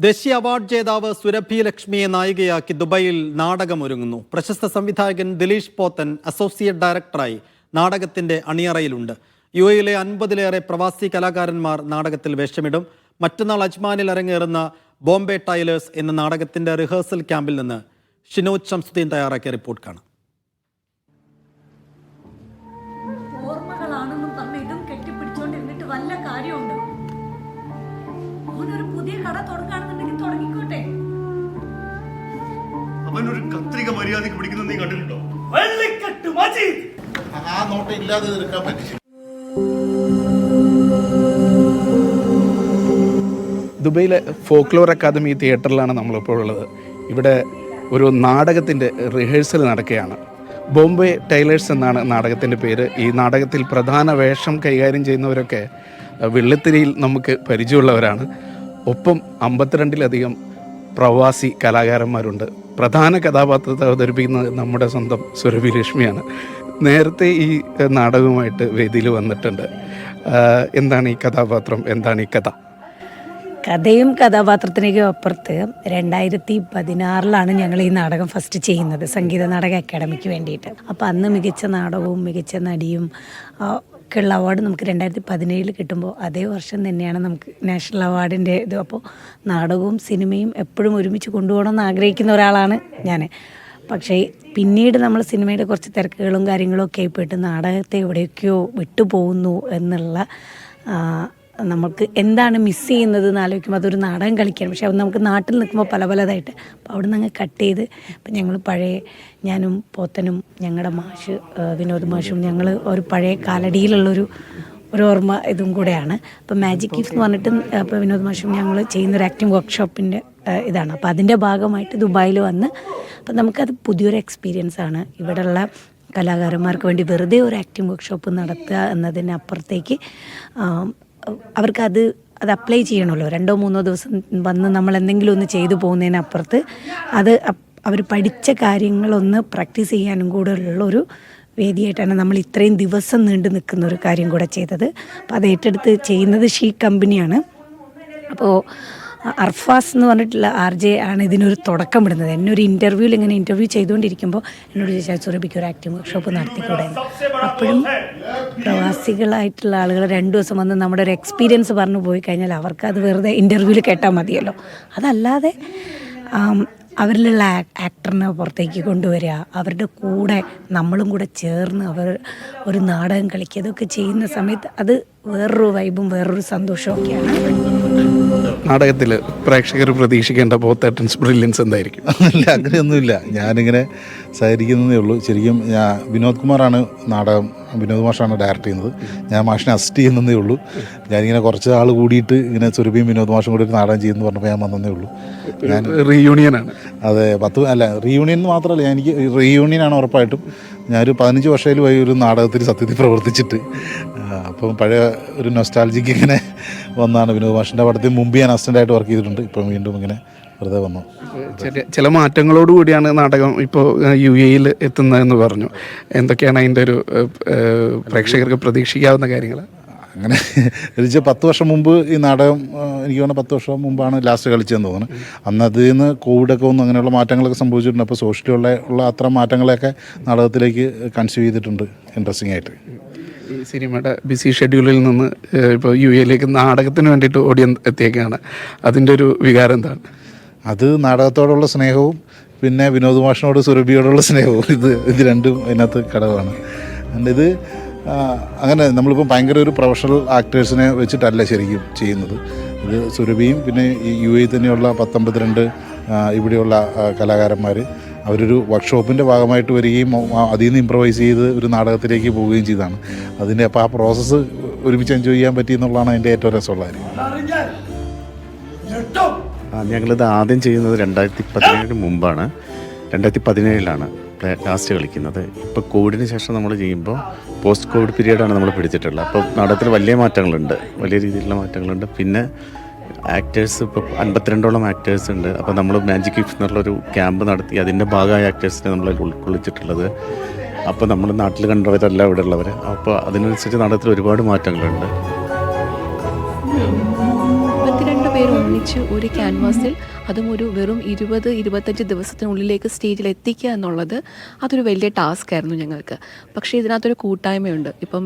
ദേശീയ അവാർഡ് ജേതാവ് സുരഭി ലക്ഷ്മിയെ നായികയാക്കി ദുബായിൽ നാടകമൊരുങ്ങുന്നു. പ്രശസ്ത സംവിധായകൻ ദിലീഷ് പോത്തൻ അസോസിയേറ്റ് ഡയറക്ടറായി നാടകത്തിന്റെ അണിയറയിലുണ്ട്. യു എയിലെ അൻപതിലേറെ പ്രവാസി കലാകാരന്മാർ നാടകത്തിൽ വേഷമിടും. മറ്റന്നാൾ അജ്മാനിൽ അരങ്ങേറുന്ന ബോംബെ ടൈലേഴ്സ് എന്ന നാടകത്തിന്റെ റിഹേഴ്സൽ ക്യാമ്പിൽ നിന്ന് ഷിനോജ് ശംസുദ്ദീൻ തയ്യാറാക്കിയ റിപ്പോർട്ട് കാണാം. ഓർമ്മകളാണെന്നും പറഞ്ഞ് ഇതും വല്ല കാര്യമുണ്ടോ? പുതിയ കട തുടങ്ങുകയാണെന്നുണ്ടെങ്കിൽ തുടങ്ങിക്കോട്ടെ. അവനൊരു കത്രിക മര്യാദയ്ക്ക് പിടിക്കുന്നത് നീ കണ്ടിട്ടുണ്ടോ? വെള്ളിക്കെട്ട് മജീദ്. ആ നോട്ട് ഇല്ലാതെ തീർക്കാൻ പറ്റില്ല ദുബൈയിലെ ഫോക്ലോർ അക്കാദമി തിയേറ്ററിലാണ് നമ്മളിപ്പോൾ ഉള്ളത്. ഇവിടെ ഒരു നാടകത്തിന്റെ റിഹേഴ്സൽ നടക്കുകയാണ്. ബോംബെ ടൈലേഴ്സ് എന്നാണ് നാടകത്തിന്റെ പേര്. ഈ നാടകത്തിൽ പ്രധാന വേഷം കൈകാര്യം ചെയ്യുന്നവരൊക്കെ വെള്ളിത്തിരിയിൽ നമുക്ക് പരിചയമുള്ളവരാണ്. ഒപ്പം അമ്പത്തിരണ്ടിലധികം പ്രവാസി കലാകാരന്മാരുണ്ട്. പ്രധാന കഥാപാത്രത്തെ അവതരിപ്പിക്കുന്നത് നമ്മുടെ സ്വന്തം സുരഭി ലക്ഷ്മിയാണ് നേരത്തെ ഈ നാടകവുമായിട്ട് വേദിയിൽ വന്നിട്ടുണ്ട്. എന്താണ് ഈ കഥാപാത്രം? എന്താണ് ഈ കഥ? കഥയും കഥാപാത്രത്തിനേക്കും അപ്പുറത്ത് രണ്ടായിരത്തി പതിനാറിലാണ് ഞങ്ങൾ ഈ നാടകം ഫസ്റ്റ് ചെയ്യുന്നത് സംഗീത നാടക അക്കാദമിക്ക് വേണ്ടിയിട്ട്. അപ്പോൾ അന്ന് മികച്ച നാടകവും മികച്ച നടിയും ഒക്കെയുള്ള അവാർഡ് നമുക്ക് രണ്ടായിരത്തി പതിനേഴിൽ കിട്ടുമ്പോൾ അതേ വർഷം തന്നെയാണ് നമുക്ക് നാഷണൽ അവാർഡിന്റെ ഇത്. അപ്പോൾ നാടകവും സിനിമയും എപ്പോഴും ഒരുമിച്ച് കൊണ്ടുപോകണമെന്ന് ആഗ്രഹിക്കുന്ന ഒരാളാണ് ഞാൻ. പക്ഷേ പിന്നീട് നമ്മൾ സിനിമയുടെ കുറച്ച് തിരക്കുകളും കാര്യങ്ങളും ഒക്കെ ആയിപ്പോയിട്ട് നാടകത്തെ എവിടെയൊക്കെയോ വിട്ടുപോകുന്നു എന്നുള്ള നമുക്ക് എന്താണ് മിസ് ചെയ്യുന്നത് എന്ന് ആലോചിക്കുമ്പോൾ അതൊരു നാടകം കളിക്കണം. പക്ഷെ നമുക്ക് നാട്ടിൽ നിൽക്കുമ്പോൾ പല പലതായിട്ട് അപ്പോൾ അവിടെ നിന്ന് അങ്ങ് കട്ട് ചെയ്ത് ഇപ്പം ഞങ്ങൾ പഴയ ഞാനും പോത്തനും ഞങ്ങളുടെ മാഷ് വിനോദ് മാഷും ഞങ്ങൾ ഒരു പഴയ കാലടിയിലുള്ളൊരു ഒരു ഓർമ്മ ഇതും കൂടെയാണ്. അപ്പോൾ മാജിക് ഗിഫ്റ്റ് എന്ന് പറഞ്ഞിട്ട് ഇപ്പോൾ വിനോദ് മാഷും ഞങ്ങൾ ചെയ്യുന്നൊരു ആക്ടിങ് വർക്ക്ഷോപ്പിന്റെ ഇതാണ്. അപ്പോൾ അതിന്റെ ഭാഗമായിട്ട് ദുബായിൽ വന്ന് അപ്പം നമുക്കത് പുതിയൊരു എക്സ്പീരിയൻസ് ആണ്. ഇവിടെയുള്ള കലാകാരന്മാർക്ക് വേണ്ടി വെറുതെ ഒരു ആക്ടിങ് വർക്ക്ഷോപ്പ് നടത്തുക എന്നതിനപ്പുറത്തേക്ക് ആം, അവർക്കത് അത് അപ്ലൈ ചെയ്യണമല്ലോ. രണ്ടോ മൂന്നോ ദിവസം വന്ന് നമ്മൾ എന്തെങ്കിലും ഒന്ന് ചെയ്തു പോകുന്നതിനപ്പുറത്ത് അത് അവർ പഠിച്ച കാര്യങ്ങളൊന്ന് പ്രാക്ടീസ് ചെയ്യാനും കൂടെ ഉള്ളൊരു വേദിയായിട്ടാണ് നമ്മൾ ഇത്രയും ദിവസം നീണ്ടു നിൽക്കുന്ന ഒരു കാര്യം കൂടെ ചെയ്തത്. അപ്പോൾ അത് ഏറ്റെടുത്ത് ചെയ്യുന്നത് ഷീ കമ്പനിയാണ്. അപ്പോൾ അർഫാസ് എന്ന് പറഞ്ഞിട്ടുള്ള ആർ ജെ ആണ് ഇതിനൊരു തുടക്കം ഇടുന്നത്. എന്നെ ഒരു ഇന്റർവ്യൂവിൽ ഇങ്ങനെ ഇന്റർവ്യൂ ചെയ്തുകൊണ്ടിരിക്കുമ്പോൾ എന്നോട് ചോദിച്ചാൽ സുരഭിക്ക് ഒരു ആക്ടിംഗ് വർക്ക്ഷോപ്പ് നടത്തിക്കൂടെ. അപ്പോഴും പ്രവാസികളായിട്ടുള്ള ആളുകൾ രണ്ട് ദിവസം വന്ന് നമ്മുടെ ഒരു എക്സ്പീരിയൻസ് പറഞ്ഞു പോയി കഴിഞ്ഞാൽ അവർക്ക് അത് വെറുതെ ഇന്റർവ്യൂവിൽ കേട്ടാൽ മതിയല്ലോ. അതല്ലാതെ അവരിലുള്ള ആക്ടറിനെ പുറത്തേക്ക് കൊണ്ടുവരിക അവരുടെ കൂടെ നമ്മളും കൂടെ ചേർന്ന് അവർ ഒരു നാടകം കളിക്കുക ഇതൊക്കെ ചെയ്യുന്ന സമയത്ത് അത് വേറൊരു വൈബും വേറൊരു സന്തോഷവും ഒക്കെയാണ്. നാടകത്തിൽ പ്രേക്ഷകർ പ്രതീക്ഷിക്കേണ്ട ബോത്തേട്ടൻസ് ബ്രില്യൻസ് എന്തായിരിക്കും? അല്ല അങ്ങനെയൊന്നുമില്ല. ഞാനിങ്ങനെ സഹകരിക്കുന്നതേ ഉള്ളൂ. ശരിക്കും ഞാൻ വിനോദ് കുമാറാണ് നാടകം വിനോദ് മാഷാണ് ഡയറക്റ്റ് ചെയ്യുന്നത്. ഞാൻ മാഷിനെ അസിസ്റ്റ് ചെയ്യുന്നതേ ഉള്ളൂ. ഞാനിങ്ങനെ കുറച്ച് ആൾ കൂടിയിട്ട് ഇങ്ങനെ സുരഭിയും വിനോദ് മാഷും കൂടി ഒരു നാടകം ചെയ്യുന്നു പറഞ്ഞപ്പോൾ ഞാൻ വന്നതേ ഉള്ളൂ. ഞാൻ റീയൂണിയനാണ് അതെ പത്ത് അല്ല റീയൂണിയൻ മാത്രമല്ല എനിക്ക് റീയൂണിയനാണ് ഉറപ്പായിട്ടും. ഞാനൊരു പതിനഞ്ച് വർഷത്തിൽ പോയി ഒരു നാടകത്തിൽ സത്യത്തിൽ പ്രവർത്തിച്ചിട്ട്. അപ്പം പഴയ ഒരു നൊസ്റ്റാൾജിക്ക് ഇങ്ങനെ വന്നാണ് വിനോദ് മാഷിന്റെ പടത്തിൽ മുമ്പ് ഞാൻ അസിസ്റ്റന്റായിട്ട് വർക്ക് ചെയ്തിട്ടുണ്ട്. ഇപ്പം വീണ്ടും ഇങ്ങനെ വെറുതെ വന്നു. ചില മാറ്റങ്ങളോട് കൂടിയാണ് നാടകം ഇപ്പോൾ യു എയിൽ എത്തുന്നതെന്ന് പറഞ്ഞു. എന്തൊക്കെയാണ് അതിന്റെ ഒരു പ്രേക്ഷകർക്ക് പ്രതീക്ഷിക്കാവുന്ന കാര്യങ്ങൾ? അങ്ങനെ എനിക്ക് പത്ത് വർഷം മുമ്പ് ഈ നാടകം എനിക്ക് തോന്നുന്നു പത്ത് വർഷം മുമ്പാണ് ലാസ്റ്റ് കളിച്ചതെന്ന് തോന്നുന്നു. അന്ന് അതിൽ നിന്ന് കോവിഡൊക്കെ വന്നു അങ്ങനെയുള്ള മാറ്റങ്ങളൊക്കെ സംഭവിച്ചിട്ടുണ്ട്. അപ്പോൾ സോഷ്യലുള്ള ഉള്ള അത്ര മാറ്റങ്ങളെയൊക്കെ നാടകത്തിലേക്ക് കൺസ്യൂ ചെയ്തിട്ടുണ്ട് ഇൻട്രസ്റ്റിംഗ് ആയിട്ട്. ഈ സിനിമയുടെ ബിസി ഷെഡ്യൂളിൽ നിന്ന് ഇപ്പോൾ യു എയിലേക്ക് നാടകത്തിന് വേണ്ടിയിട്ട് ഓടി എത്തിയേക്കാണ്. അതിന്റെ ഒരു വികാരം എന്താണ്? അത് നാടകത്തോടുള്ള സ്നേഹവും പിന്നെ വിനോദ് മാഷിനോട് സുരഭിയോടുള്ള സ്നേഹവും. ഇത് ഇത് രണ്ടും അതിനകത്ത് ഘടകമാണ്. ഇത് അങ്ങനെ നമ്മളിപ്പോൾ ഭയങ്കര ഒരു പ്രൊഫഷണൽ ആക്ടേഴ്സിനെ വെച്ചിട്ടല്ല ശരിക്കും ചെയ്യുന്നത്. ഇത് സുരഭിയും പിന്നെ യു എ തന്നെയുള്ള പത്തൊമ്പത്തിരണ്ട് ഇവിടെയുള്ള കലാകാരന്മാർ അവരൊരു വർക്ക്ഷോപ്പിന്റെ ഭാഗമായിട്ട് വരികയും അതിൽ നിന്ന് ഇമ്പ്രവൈസ് ചെയ്ത് ഒരു നാടകത്തിലേക്ക് പോവുകയും ചെയ്താണ്. അതിന്റെ അപ്പോൾ ആ പ്രോസസ്സ് ഒരുമിച്ച് എൻജോയ് ചെയ്യാൻ പറ്റി എന്നുള്ളതാണ് അതിന്റെ ഏറ്റവും രസമുള്ള കാര്യം. ഞങ്ങളിത് ആദ്യം ചെയ്യുന്നത് രണ്ടായിരത്തി പതിനേഴിന് മുമ്പാണ്. രണ്ടായിരത്തി പതിനേഴിലാണ് ലാസ്റ്റ് കളിക്കുന്നത്. ഇപ്പോൾ കോവിഡിന് ശേഷം നമ്മൾ ചെയ്യുമ്പോൾ പോസ്റ്റ് കോവിഡ് പീരീഡാണ് നമ്മൾ പിടിച്ചിട്ടുള്ളത്. അപ്പോൾ നാടകത്തിൽ വലിയ മാറ്റങ്ങളുണ്ട്. വലിയ രീതിയിലുള്ള മാറ്റങ്ങളുണ്ട്. പിന്നെ ആക്ടേഴ്സ് ഇപ്പോൾ അൻപത്തിരണ്ടോളം ആക്ടേഴ്സ് ഉണ്ട്. അപ്പോൾ നമ്മൾ മാജിക് ഗിഫ്റ്റ് എന്നുള്ളൊരു ക്യാമ്പ് നടത്തി. അതിന്റെ ഭാഗമായ ആക്ടേഴ്സിനെ നമ്മൾ ഉൾക്കൊള്ളിച്ചിട്ടുള്ളത്. അപ്പോൾ നമ്മൾ നാട്ടിൽ കണ്ടവരല്ല ഇവിടെ ഉള്ളവർ അപ്പോൾ അതിനനുസരിച്ച് നാടകത്തിൽ ഒരുപാട് മാറ്റങ്ങളുണ്ട്. ഒരു ക്യാൻവാസിൽ അതും ഒരു വെറും ഇരുപത് ഇരുപത്തഞ്ച് ദിവസത്തിനുള്ളിലേക്ക് സ്റ്റേജിൽ എത്തിക്കുക എന്നുള്ളത് അതൊരു വലിയ ടാസ്ക് ആയിരുന്നു ഞങ്ങൾക്ക്. പക്ഷേ ഇതിനകത്തൊരു കൂട്ടായ്മയുണ്ട്. ഇപ്പം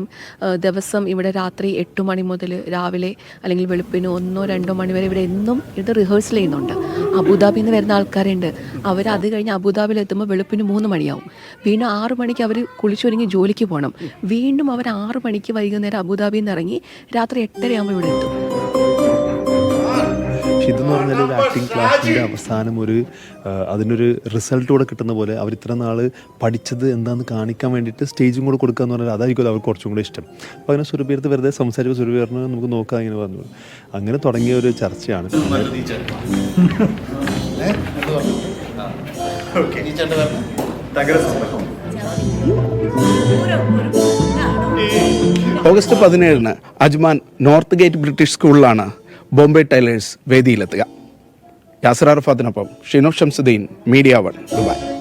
ദിവസം ഇവിടെ രാത്രി എട്ട് മണി മുതൽ രാവിലെ അല്ലെങ്കിൽ വെളുപ്പിന് ഒന്നോ രണ്ടോ മണി വരെ ഇവിടെ എന്നും ഇത് റിഹേഴ്സൽ ചെയ്യുന്നുണ്ട്. അബുദാബിയിൽ നിന്ന് വരുന്ന ആൾക്കാരുണ്ട്. അവർ അത് കഴിഞ്ഞ് അബുദാബിയിൽ എത്തുമ്പോൾ വെളുപ്പിന് മൂന്ന് മണിയാവും. വീണ്ടും ആറ് മണിക്ക് അവർ കുളിച്ചൊരുങ്ങി ജോലിക്ക് പോകണം വീണ്ടും അവർ ആറ് മണിക്ക് വൈകുന്നേരം അബുദാബിയിൽ നിന്ന് ഇറങ്ങി രാത്രി എട്ടരയാകുമ്പോൾ ഇവിടെ എത്തും. പറഞ്ഞാൽ ഒരു ആക്ടിങ് ക്ലാസ്സിന്റെ അവസാനം ഒരു അതിനൊരു റിസൾട്ട് കൂടെ കിട്ടുന്ന പോലെ അവർ ഇത്ര നാൾ പഠിച്ചത് എന്താണെന്ന് കാണിക്കാൻ വേണ്ടിയിട്ട് സ്റ്റേജും കൂടെ കൊടുക്കുക എന്ന് പറഞ്ഞാൽ അതായിരിക്കും അവർക്ക് കുറച്ചും കൂടെ ഇഷ്ടം. അപ്പോൾ അങ്ങനെ സുരഭീർത്ത് വെറുതെ സംസാരിച്ച സുരഭീറിന് നമുക്ക് നോക്കാം ഇങ്ങനെ പറഞ്ഞു. അങ്ങനെ തുടങ്ങിയ ഒരു ചർച്ചയാണ്. ഓഗസ്റ്റ് പതിനേഴിന് അജ്മാൻ നോർത്ത് ഗേറ്റ് ബ്രിട്ടീഷ് സ്കൂളിലാണ് ബോംബെ ടൈലേഴ്സ് വേദിയിലെത്തുക. യാസർ അറഫാത്തിനൊപ്പം Shino Shamsuddin media one Dubai.